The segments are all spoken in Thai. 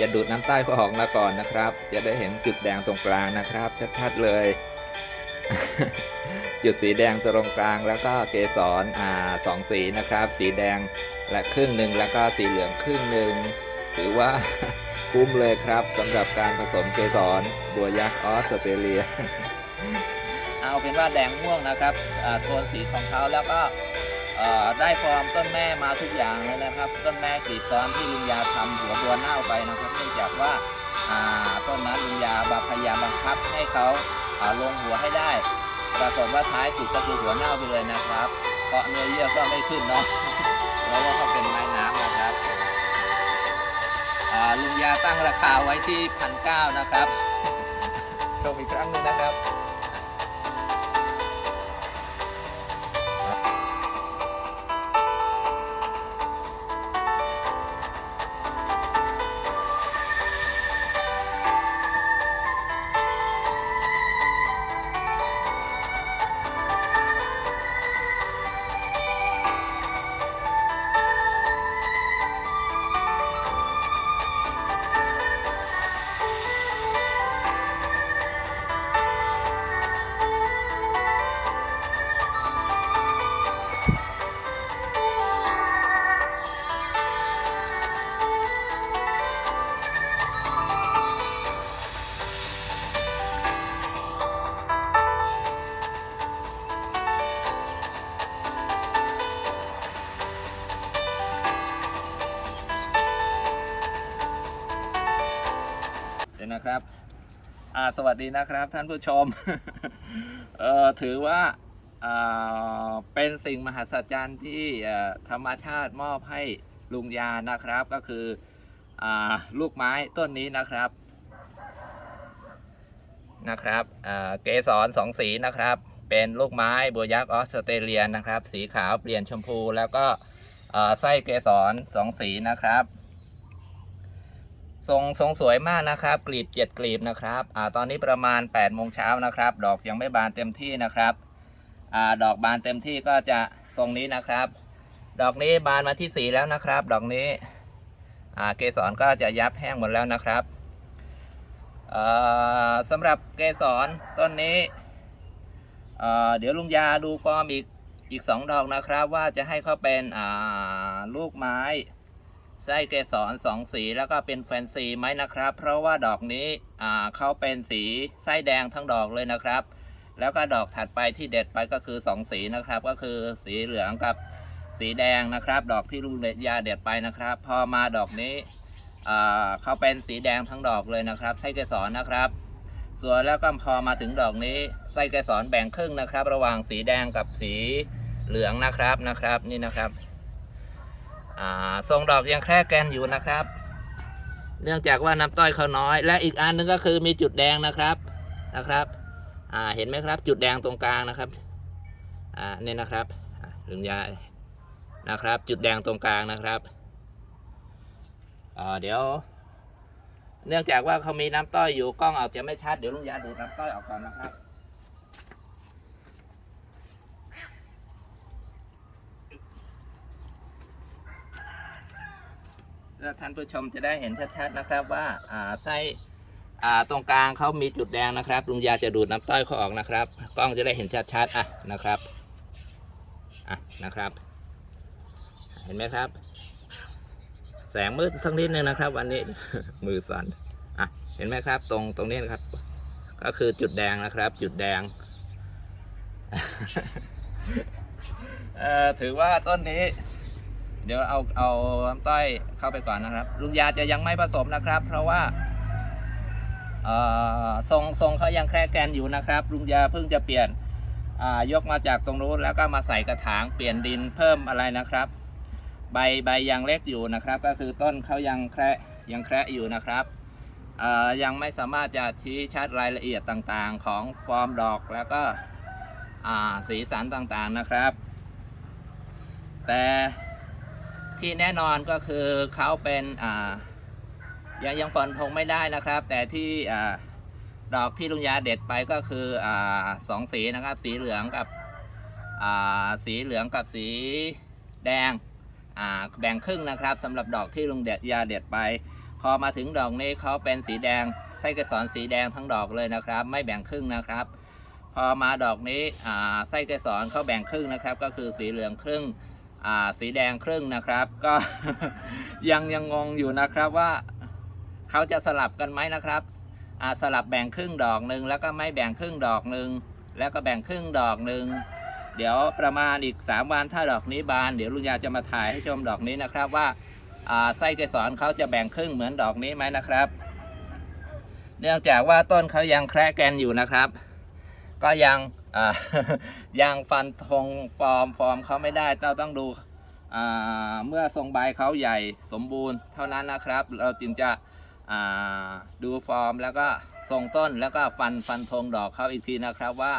จะดูดน้ำใต้เขาออกมาก่อนนะครับ จะได้เห็นจุดแดงตรงกลางนะครับ ชัดๆเลย จุดสีแดงตรงกลางแล้วก็เกสรอ่าสองสีนะครับ สีแดงและครึ่งหนึ่งแล้วก็สีเหลืองครึ่งหนึ่งถือว่าคุ้มเลยครับสำหรับการผสมเกสรบัวยักษ์ออสเตรเลีย เอาเป็นว่าแดงม่วงนะครับอ่าโทนสีของเขาแล้วก็ ได้ฟอร์มต้นแม่มาทุกอย่างเลยนะครับ ต้นแม่กรีดซ้อนที่ลุงยาทำหัวบัวเน่าไปนะครับเนื่องจากว่าต้นนั้นลุงยาบาพยายามบังคับให้เขาาลงหัวให้ได้ ปรากฏว่าท้ายสุดก็คือหัวเน่าไปเลยนะครับ เพราะเนื้อเยื่อก็ไม่ขึ้นเนาะเพราะว่าเขาเป็นไม้น้ำนะครับลุงยาตั้งราคาไว้ที่พันเก้านะครับชมอีกครั้งหนึงนะครับ นะครับอ่าสวัสดีนะครับท่านผู้ชม เอ่อถือว่าอ่าเป็นสิ่งมหัศจรรย์ที่ธรรมชาติมอบให้ลุงยานะครับก็คืออ่าลูกไม้ต้นนี้นะครับนะครับเกสรสองสีนะครับ เป็นลูกไม้บัวยักษ์ออสเตรเลียนะครับ สีขาวเปลี่ยนชมพูแล้วก็ไส้เกสรสองสีนะครับ ทรงทรงสวยมากนะครับ กลีบเจ็ดกลีบนะครับอ่าตอนนี้ประมาณ8ปดโมงเช้านะครับ ดอกยังไม่บานเต็มที่นะครับอ่าดอกบานเต็มที่ก็จะทรงนี้นะครับ ดอกนี้บานมาที่สีแล้วนะครับ ดอกนี้อ่าเกสรก็จะยับแห้งหมดแล้วนะครับเอ่อสำหรับเกสรต้นนี้เอ่อเดี๋ยวลุงยาดูฟอร์มอีกอีกสองดอกนะครับ ว่าจะให้เขาเป็นอ่าลูกไม้ ส้เกสรสองสีแล้วก็เป็นแฟนซีไหมนะครับ เพราะว่าดอกนี้เขาเป็นสีไส้แดงทั้งดอกเลยนะครับ แล้วก็ดอกถัดไปที่เด็ดไปก็คือสองสีนะครับ ก็คือสีเหลืองกับสีแดงนะครับ ดอกที่ลุงเด็ดยาเด็ดไปนะครับ พอมาดอกนี้เขาเป็นสีแดงทั้งดอกเลยนะครับไส้เกสรนะครับ ส่วนแล้วก็พอมาถึงดอกนี้ไส้เกสรแบ่งครึ่งนะครับ ระหว่างสีแดงกับสีเหลืองนะครับนะครับนี่นะครับ ทรงดอกยังแค่แกนอยู่นะครับ เนื่องจากว่าน้ำต้อยเขาน้อย และอีกอันหนึงก็คือมีจุดแดงนะครับนะครับเห็นไหมครับ จุดแดงตรงกลางนะครับอ่านี่นะครับลุงยายนะครับ จุดแดงตรงกลางนะครับอ่าเดี๋ยว เนื่องจากว่าเขามีน้ำต้อยอยู่กล้องอาจจะไม่ชัดเดี๋ยวลุงยาดูดน้ำต้อยออกก่อนนะครับ แล้วท่านผู้ชมจะได้เห็นชัดๆนะครับว่าอ่าไส้อ่าตรงกลางเขามีจุดแดงนะครับลุงยาจะดูดน้ำต้อยเขาออกนะครับ กล้องจะได้เห็นชัดๆอะนะครับอะนะครับ เห็นไหมครับ แสงมืดสักนิดนึงนะครับ วันนี้มือสั่นอะเห็นไหมครับ ตรงตรงนี้นะครับ ก็คือจุดแดงนะครับ จุดแดงเอ่อถือว่าต้นนี้ ดี๋ยวเอาเอาลำต้อยเข้าไปก่อนนะครับ ลุงยาจะยังไม่ผสมนะครับ เพราะว่าทรงทรงเขายังแคร่แกนอยู่นะครับ ลุงยาเพิ่งจะเปลี่ยนยกมาจากตรงนู้นแล้วก็มาใส่กระถางเปลี่ยนดินเพิ่มอะไรนะครับ ใบใบยังเล็กอยู่นะครับ ก็คือต้นเขายังแคระยังแคระอยู่นะครับยังไม่สามารถจะชี้ชัดรายละเอียดต่างๆ ของฟอร์มดอกแล้วก็สีสันต่างๆนะครับ แต่ ที่แน่นอนก็คือเขาเป็นอ่ายังยังฟันธงไม่ได้นะครับ แต่ที่อ่าดอกที่ลุงยาเด็ดไปก็คืออ่าสองสีนะครับ สีเหลืองกับอ่าสีเหลืองกับสีแดงอ่าแบ่งครึ่งนะครับสำหรับดอกที่ลุงเด็ดยาเด็ดไป พอมาถึงดอกนี้เขาเป็นสีแดงไส้เกสรสีแดงทั้งดอกเลยนะครับ ไม่แบ่งครึ่งนะครับ พอมาดอกนี้ไส้เกสรเขาแบ่งครึ่งนะครับ ก็คือสีเหลืองครึ่ง สีแดงครึ่งนะครับ ก็ยังยังงงอยู่นะครับว่าเขาจะสลับกันไหมนะครับสลับแบ่งครึ่งดอกหนึ่งแล้วก็ไม่แบ่งครึ่งดอกหนึ่งแล้วก็แบ่งครึ่งดอกหนึ่งเดี๋ยวประมาณอีก 3 วันถ้าดอกนี้บาน เดี๋ยวลุงยาจะมาถ่ายให้ชมดอกนี้นะครับว่าอ่าไส้เกสรเขาจะแบ่งครึ่งเหมือนดอกนี้ไหมนะครับ เนื่องจากว่าต้นเขายังแคระแกนอยู่นะครับ ก็ยัง อ่างฟันธงฟอร์มฟอร์มเขาไม่ได้เราต้องดูเมื่อทรงใบเขาใหญ่สมบูรณ์เท่านั้นนะครับ เราจึงจะดูฟอร์มแล้วก็ทรงต้นแล้วก็ฟันฟันธงดอกเขาอีกทีนะครับว่า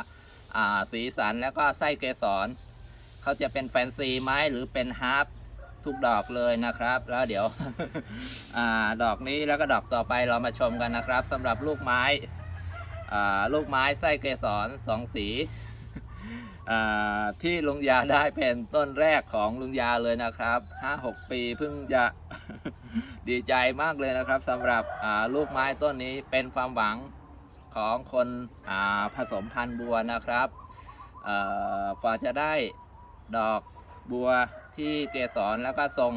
สีสันแล้วก็ไส้เกสรเขาจะเป็นแฟนซีไหมหรือเป็นฮาร์ปทุกดอกเลยนะครับ แล้วเดี๋ยวอดอกนี้แล้วก็ดอกต่อไปเรามาชมกันนะครับสำหรับลูกไม้ ลูกไม้ไส้เกสรสองสีที่ลุงยาได้เป็นต้นแรกของลุงยาเลยนะครับห้าหกปีเพิ่งจะดีใจมากเลยนะครับสำหรับลูกไม้ต้นนี้เป็นความหวังของคนผสมพันธุ์บัวนะครับเอ่าจะได้ดอกบัวที่เกสรแล้วก็ทรง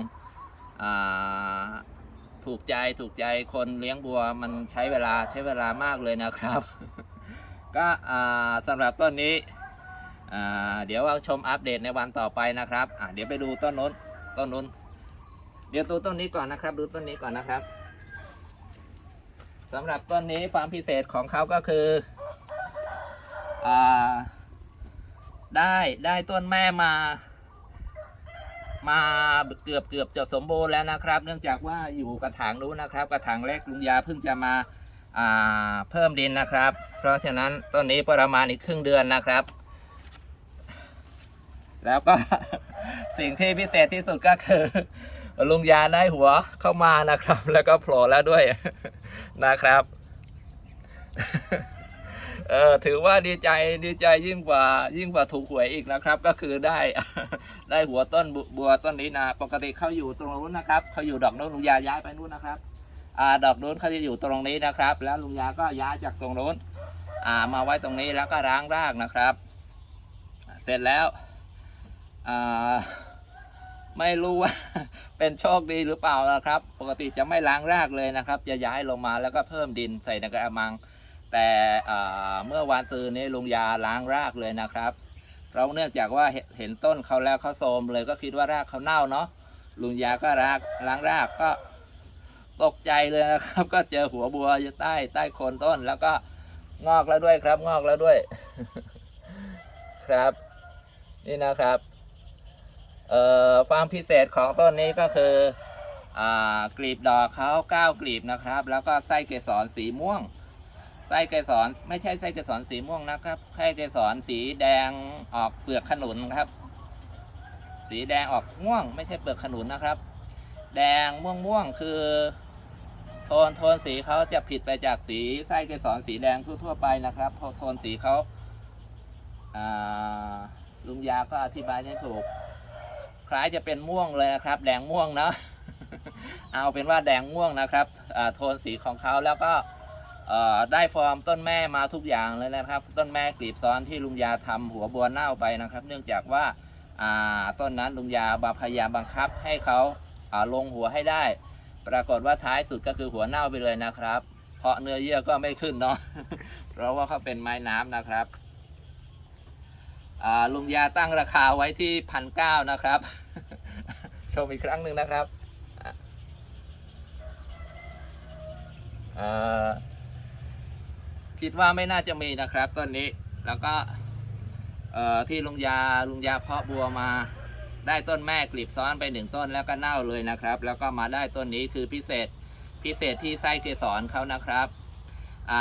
ถูกใจถูกใจคนเลี้ยงบัวมันใช้เวลาใช้เวลามากเลยนะครับ ก็สำหรับต้นนี้เดี๋ยวเราชมอัปเดตในวันต่อไปนะครับเดี๋ยวไปดูต้นนู้นต้นนู้นเดี๋ยวดูต้นนี้ก่อนนะครับ ดูต้นนี้ก่อนนะครับสำหรับต้นนี้ความพิเศษของเขาก็คืออได้ได้ต้นแม่มา มาเกือบเกือบจะสมบูรณ์แล้วนะครับ เนื่องจากว่าอยู่กระถางนู้นนะครับ กระถางเล็กลุงยาเพิ่งจะมาอ่าเพิ่มดินนะครับ เพราะฉะนั้นต้นนี้ประมาณอีกครึ่งเดือนนะครับ แล้วก็สิ่งที่พิเศษที่สุดก็คือลุงยาได้หัวเข้ามานะครับ แล้วก็โผล่แล้วด้วยนะครับเออถือว่าดีใจดีใจยิ่งกว่ายิ่งกว่าถูกหวยอีกนะครับ ก็คือได้ ได้หัวต้นบ,บัวต้นนี้นะ ปกติเขาอยู่ตรงนู้นนะครับเขาอยู่ดอกนู้นลุงยาย้ายไปนู้นนะครับอ่าดอกนู้นเขาจะอยู่ตรงนี้นะครับ แล้วลุงยาก็ย้ายจากตรงนู้นอ่ามาไว้ตรงนี้แล้วก็ร้างรากนะครับ เสร็จแล้วอ่าไม่รู้ว่าเป็นโชคดีหรือเปล่านะครับ ปกติจะไม่ล้างรากเลยนะครับ จะย้ายลงมาแล้วก็เพิ่มดินใส่ในกระมัง แต่เมื่อวานซืนนี้ลุงยาล้างรากเลยนะครับ เราเนื่องจากว่าเห็นต้นเขาแล้วเขาโทรมเลยก็คิดว่ารากเขาเน่าเนาะลุงยาก็รากล้างรากก็ตกใจเลยนะครับ ก็เจอหัวบัวอยู่ใต้ใต้โคนต้น แล้วก็งอกแล้วด้วยครับ งอกแล้วด้วย ครับ นี่นะครับเอ่อความพิเศษของต้นนี้ก็คืออ่ากลีบดอกเขาเก้ากลีบนะครับ แล้วก็ไส้เกสรสีม่วง ส้เกสรไม่ใช่ไส้เกสรสีม่วงนะครับไส้เกสรสีแดงออกเปลือกขนุนครับ สีแดงออกม่วง ไม่ใช่เปลือกขนุนนะครับ แดงม่วงม่วงคือ โทนโทนสีเขาจะผิดไปจากสีไส้เกสรสีแดงทั่วๆไปนะครับเพราะโทนสีเขาลุงยาก็อธิบายได้ถูก คล้ายจะเป็นม่วงเลยนะครับ แดงม่วงเนาะเอาเป็นว่าแดงม่วงนะครับโทนสีของเขาแล้วก็ ได้ฟอร์มต้นแม่มาทุกอย่างเลยนะครับ ต้นแม่กลีบซ้อนที่ลุงยาทำหัวบัวเน่าไปนะครับ เนื่องจากว่าต้นนั้นลุงยาบาพยายามบังคับให้เขาาลงหัวให้ได้ ปรากฏว่าท้ายสุดก็คือหัวเน่าไปเลยนะครับ เพราะเนื้อเยื่อก็ไม่ขึ้นเนาะเพราะว่าเขาเป็นไม้น้ำนะครับลุงยาตั้งราคาไว้ที่พันเก้านะครับ ชมอีกครั้งหนึ่งนะครับอ่า คิดว่าไม่น่าจะมีนะครับต้นนี้แล้วก็ที่ลุงยาลุงยาเพาะบัวมาได้ต้นแม่กลีบซ้อนไปหนึ่งต้นแล้วก็เน่าเลยนะครับ แล้วก็มาได้ต้นนี้คือพิเศษพิเศษที่ไส้เกสรเขานะครับ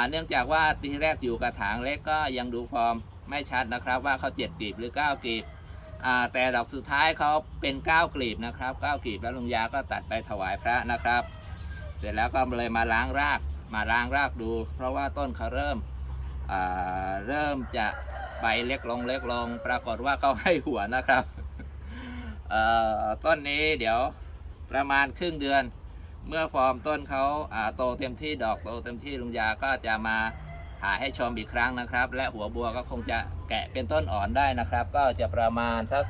เนื่องจากว่าทีแรกอยู่กระถางเล็กก็ยังดูฟอร์มไม่ชัดนะครับ ว่าเขาเจ็ดกลีบหรือเก้ากลีบแต่ดอกสุดท้ายเขาเป็นเก้ากลีบนะครับเก้ากลีบแล้วลุงยาก็ตัดไปถวายพระนะครับ เสร็จแล้วก็เลยมาล้างราก มาล้างรากดู เพราะว่าต้นเขาเริ่มเริ่มจะใบเล็กลงเล็กลง ปรากฏว่าเขาให้หัวนะครับต้นนี้เดี๋ยวประมาณครึ่งเดือน เมื่อฟอร์มต้นเขาโตเต็มที่ดอกโตเต็มที่ลุงยาก็จะมาถ่ายให้ชมอีกครั้งนะครับ และหัวบัวก็คงจะแกะเป็นต้นอ่อนได้นะครับ ก็จะประมาณสัก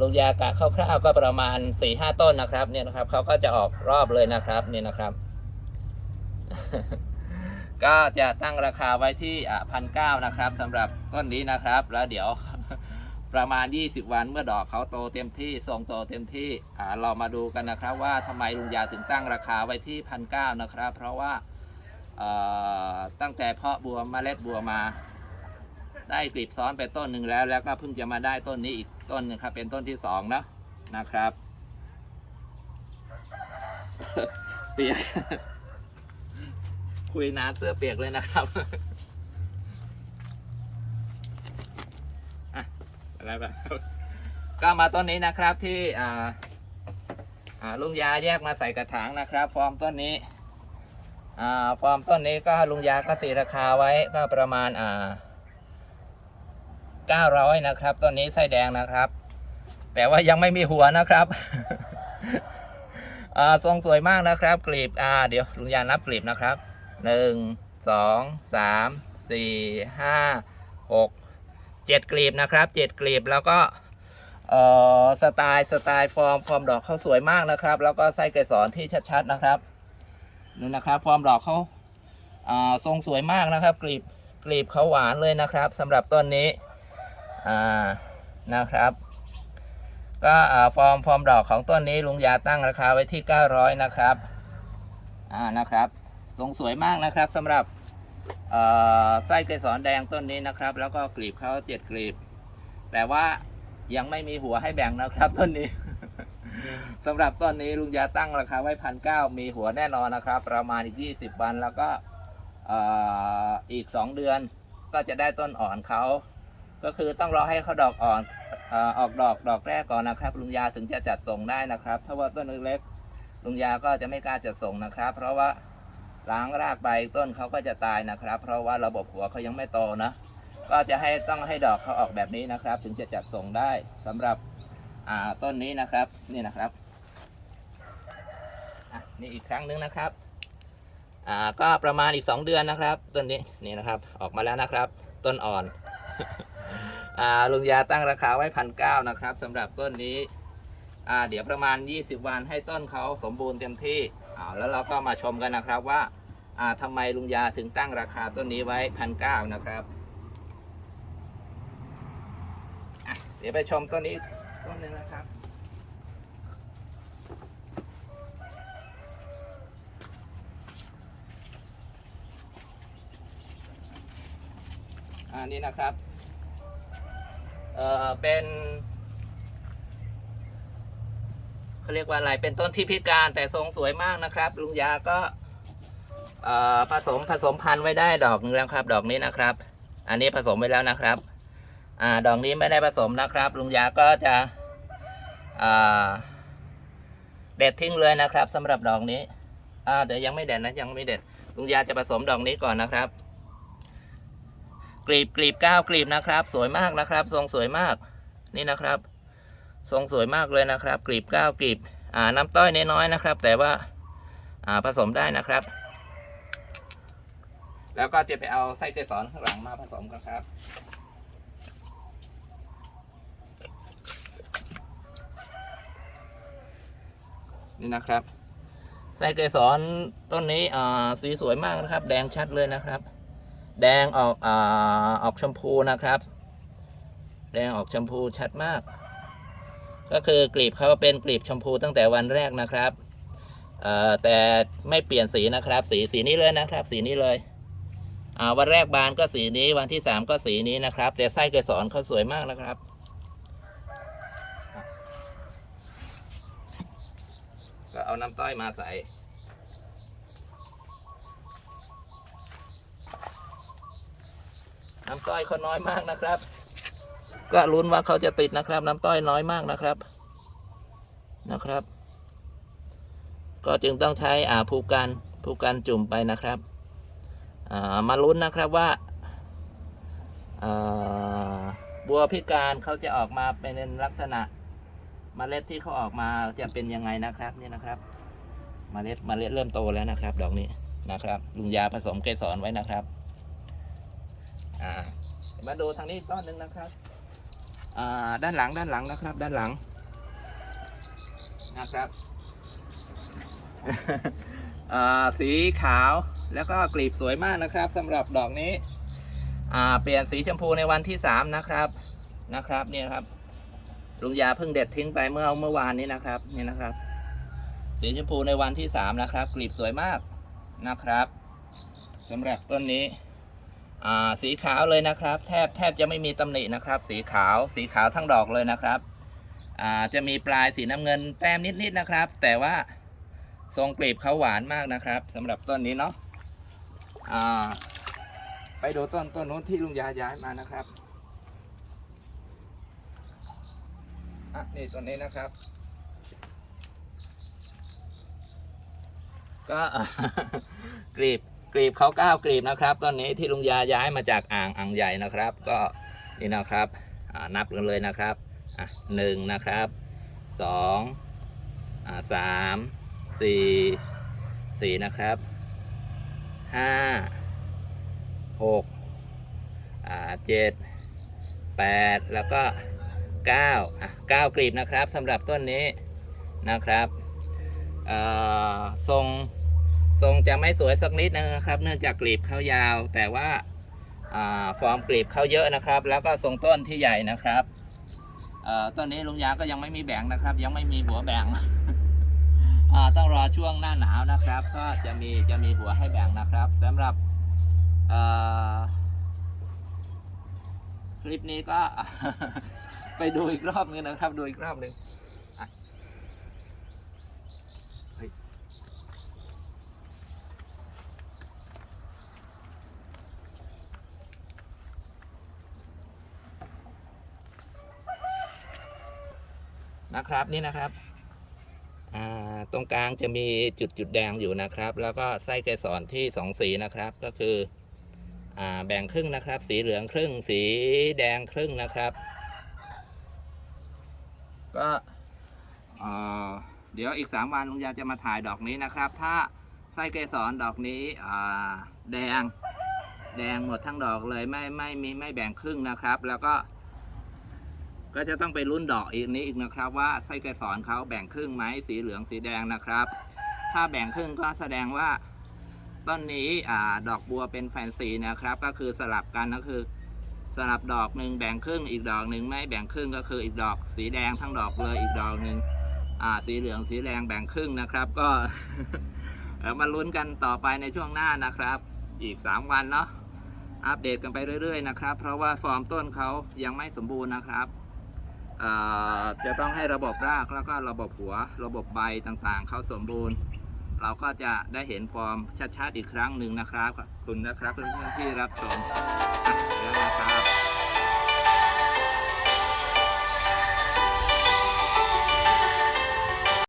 ลุงยากะคร่าวๆก็ประมาณ4ี่ห้าต้นนะครับเนี่ยนะครับเขาก็จะออกรอบเลยนะครับนี่นะครับ ก็จะตั้งราคาไว้ที่พันเก้านะครับสำหรับต้นนี้นะครับ แล้วเดี๋ยวประมาณ 20 วันเมื่อดอกเขาโตเต็มที่ทรงโตเต็มที่อ่าเรามาดูกันนะครับ ว่าทำไมลุงยาถึงตั้งราคาไว้ที่พันเก้านะครับ เพราะว่าตั้งแต่เพาะบัวเมล็ดบัวมา ได้กลีบซ้อนไปต้นหนึ่งแล้ว แล้วก็เพิ่งจะมาได้ต้นนี้อีกต้นหนึงครับ เป็นต้นที่สองนะนะครับเปียก คุยนานเสื้อเปียกเลยนะครับอะอะไรแบบก็มาต้นนี้นะครับที่อ่าอ่าลุงยาแยกมาใส่กระถางนะครับ ฟอร์มต้นนี้อ่าฟอร์มต้นนี้ก็ลุงยาก็ตีราคาไว้ก็ประมาณอ่า900 นะครับต้นนี้ไส้แดงนะครับ แต่ว่ายังไม่มีหัวนะครับอ่าทรงสวยมากนะครับกลีบอ่าเดี๋ยวลุงยานับกลีบนะครับ หนึ่งสองสามสี่ห้าหกเจ็ดกลีบนะครับเจ็ดกลีบแล้วก็เอ่อสไตล์สไตล์ฟอร์มฟอร์มดอกเขาสวยมากนะครับ แล้วก็ไส้เกสรที่ชัดๆนะครับนี่นะครับฟอร์มดอกเขาอ่าทรงสวยมากนะครับ กลีบกลีบเขาหวานเลยนะครับสำหรับต้นนี้อ่านะครับ ก็อ่าฟอร์มฟอร์มดอกของต้นนี้ลุงยาตั้งราคาไว้ที่ 900 นะครับอ่านะครับ ทรงสวยมากนะครับสำหรับไส้เกสรแดงต้นนี้นะครับ แล้วก็กลีบเขาเจ็ดกลีบ แต่ว่ายังไม่มีหัวให้แบ่งนะครับต้นนี้สำหรับต้นนี้ลุงยาตั้งราคาไว้พันเก้ามีหัวแน่นอนนะครับ ประมาณอีก20วันแล้วก็เอ่ออีก2เดือนก็จะได้ต้นอ่อนเขาก็คือต้องรอให้เขาดอกอ่อนออกดอกดอกแรกก่อนนะครับ ลุงยาถึงจะจัดส่งได้นะครับ ถ้าว่าต้นเล็กลุงยาก็จะไม่กล้าจัดส่งนะครับ เพราะว่า ล้างรากใบต้นเขาก็จะตายนะครับ เพราะว่าระบบหัวเขายังไม่โตนะ ก็จะให้ต้องให้ดอกเขาออกแบบนี้นะครับ ถึงจะจัดส่งได้สำหรับอ่าต้นนี้นะครับนี่นะครับนี่อีกครั้งหนึงนะครับอ่าก็ประมาณอีก 2 เดือนนะครับต้นนี้นี่นะครับออกมาแล้วนะครับ ต้นอ่อนอ่าลุงยาตั้งราคาไว้พันเก้านะครับสำหรับต้นนี้อ่าเดี๋ยวประมาณ 20 วันให้ต้นเขาสมบูรณ์เต็มที่ อ่าแล้วเราก็มาชมกันนะครับว่าอ่าทำไมลุงยาถึงตั้งราคาต้นนี้ไว้พันเก้านะครับเดี๋ยวไปชมต้นนี้ต้นหนึงนะครับอันนี้นะครับ เอ่อ เป็น เขาเรียกว่าอะไรเป็นต้นที่พิการแต่ทรงสวยมากนะครับ ลุงยาก็ผสมผสมพันธุ์ไว้ได้ดอกนึงแล้วครับ ดอกนี้นะครับ อันนี้ผสมไว้แล้วนะครับอ่าดอกนี้ไม่ได้ผสมนะครับ ลุงยาก็จะเด็ดทิ้งเลยนะครับสำหรับดอกนี้อ่าเดี๋ยวยังไม่เด็ดนะยังไม่เด็ดลุงยาจะผสมดอกนี้ก่อนนะครับกลีบกลีบเก้ากลีบนะครับ สวยมากนะครับ ทรงสวยมากนี่นะครับ ทรงสวยมากเลยนะครับกลีบก้าวกลีบน้ำต้อยน้อยๆนะครับ แต่ว่าาผสมได้นะครับ แล้วก็จะไปเอาไส้เกสรข้างหลังมาผสมกันครับนี่นะครับไส้เกสรต้นนี้สีสวยมากนะครับ แดงชัดเลยนะครับ แดงออกอออกชมพูนะครับ แดงออกชมพูชัดมาก ก็คือกลีบเขาเป็นกลีบชมพูตั้งแต่วันแรกนะครับเอ่อแต่ไม่เปลี่ยนสีนะครับ สีสีนี้เลยนะครับ สีนี้เลยวันแรกบานก็สีนี้วันที่สามก็สีนี้นะครับ แต่ไส้เกสรเขาสวยมากนะครับก็เอาน้ำต้อยมาใส่น้ำต้อยเขาน้อยมากนะครับ ก็ลุ้นว่าเขาจะติดนะครับ น้ำต้อยน้อยมากนะครับนะครับ ก็จึงต้องใช้อ่าภูกันภูกันจุ่มไปนะครับอ่ามาลุ้นนะครับว่าอ่าบัวพิการเขาจะออกมาเป็นลักษณะเมล็ดที่เขาออกมาจะเป็นยังไงนะครับนี่นะครับเมล็ดเมล็ดเริ่มโตแล้วนะครับ ดอกนี้นะครับลุงยาผสมเกสรไว้นะครับ อ่ามาดูทางนี้ต้นหนึ่งนะครับ ด้านหลังด้านหลังนะครับ ด้านหลังนะครับอ่าสีขาวแล้วก็กลีบสวยมากนะครับสำหรับดอกนี้อ่าเปลี่ยนสีชมพูในวันที่สามนะครับนะครับนี่นะครับลุงยาเพิ่งเด็ดทิ้งไปเมื่อเมื่อวานนี้นะครับนี่นะครับ สีชมพูในวันที่สามนะครับ กลีบสวยมากนะครับสำหรับต้นนี้อ่า สีขาวเลยนะครับ แทบแทบจะไม่มีตำหนินะครับ สีขาวสีขาวทั้งดอกเลยนะครับจะมีปลายสีน้ำเงินแต้มนิดๆนะครับ แต่ว่าทรงกลีบเขาหวานมากนะครับสำหรับต้นนี้เนาะไปดูต้นต้นนู้นที่ลุงยาย้ายมานะครับอะนี่ต้นนี้นะครับ ก็กลีบ กลีบเขาเก้ากลีบนะครับต้นนี้ที่ลุงยาย้ายมาจากอ่างอ่างใหญ่นะครับ ก็นี่นะครับนับกันเลยนะครับหนึ่งนะครับสองสามสี่สี่นะครับห้าหกเจ็ดแปดแล้วก็เก้าเก้ากลีบนะครับสำหรับต้นนี้นะครับทรง ทรงจะไม่สวยสักนิดนะครับ เนื่องจากกลีบเขายาว แต่ว่าฟอร์มกลีบเขาเยอะนะครับ แล้วก็ทรงต้นที่ใหญ่นะครับเอ่อต้นนี้ลุงยาก็ยังไม่มีแบ่งนะครับ ยังไม่มีหัวแบ่งต้องรอช่วงหน้าหนาวนะครับ ก็จะมีจะมีหัวให้แบ่งนะครับสำหรับคลิปนี้ก็ไปดูอีกรอบนึงนะครับ ดูอีกรอบหนึ่งอะเฮ้ย นะครับนี่นะครับตรงกลางจะมีจุดจุดแดงอยู่นะครับ แล้วก็ไส้เกสรที่สองสีนะครับก็คืออแบ่งครึ่งนะครับ สีเหลืองครึ่ง สีแดงครึ่งนะครับ ก็เดี๋ยวอีก3วันลุงยาจะมาถ่ายดอกนี้นะครับ ถ้าไส้เกสรดอกนี้แดงแดงหมดทั้งดอกเลยไม่ไม่มีไม่แบ่งครึ่งนะครับ แล้วก็ ก็จะต้องไปรุ่นดอกอีกนี้อีกนะครับว่าไส้เกสรเขาแบ่งครึ่งไหมสีเหลืองสีแดงนะครับ ถ้าแบ่งครึ่งก็แสดงว่าต้นนี้อ่าดอกบัวเป็นแฟนซีนะครับ ก็คือสลับกันก็คือสลับดอกหนึ่งแบ่งครึ่งอีกดอกหนึ่งไม่แบ่งครึ่งก็คืออีกดอกสีแดงทั้งดอกเลยอีกดอกหนึ่งอ่าสีเหลืองสีแดงแบ่งครึ่งนะครับ ก็มาลุ้นกันต่อไปในช่วงหน้านะครับ อีก 3 วันเนาะอัปเดตกันไปเรื่อยๆนะครับ เพราะว่าฟอร์มต้นเขายังไม่สมบูรณ์นะครับ จะต้องให้ระบบรากแล้วก็ระบบหัว ระบบใบต่างๆ เข้าสมบูรณ์ เราก็จะได้เห็นฟอร์มชัดๆอีกครั้งหนึ่งนะครับ ขอบคุณนะครับเพื่อนๆที่รับชมนะครับ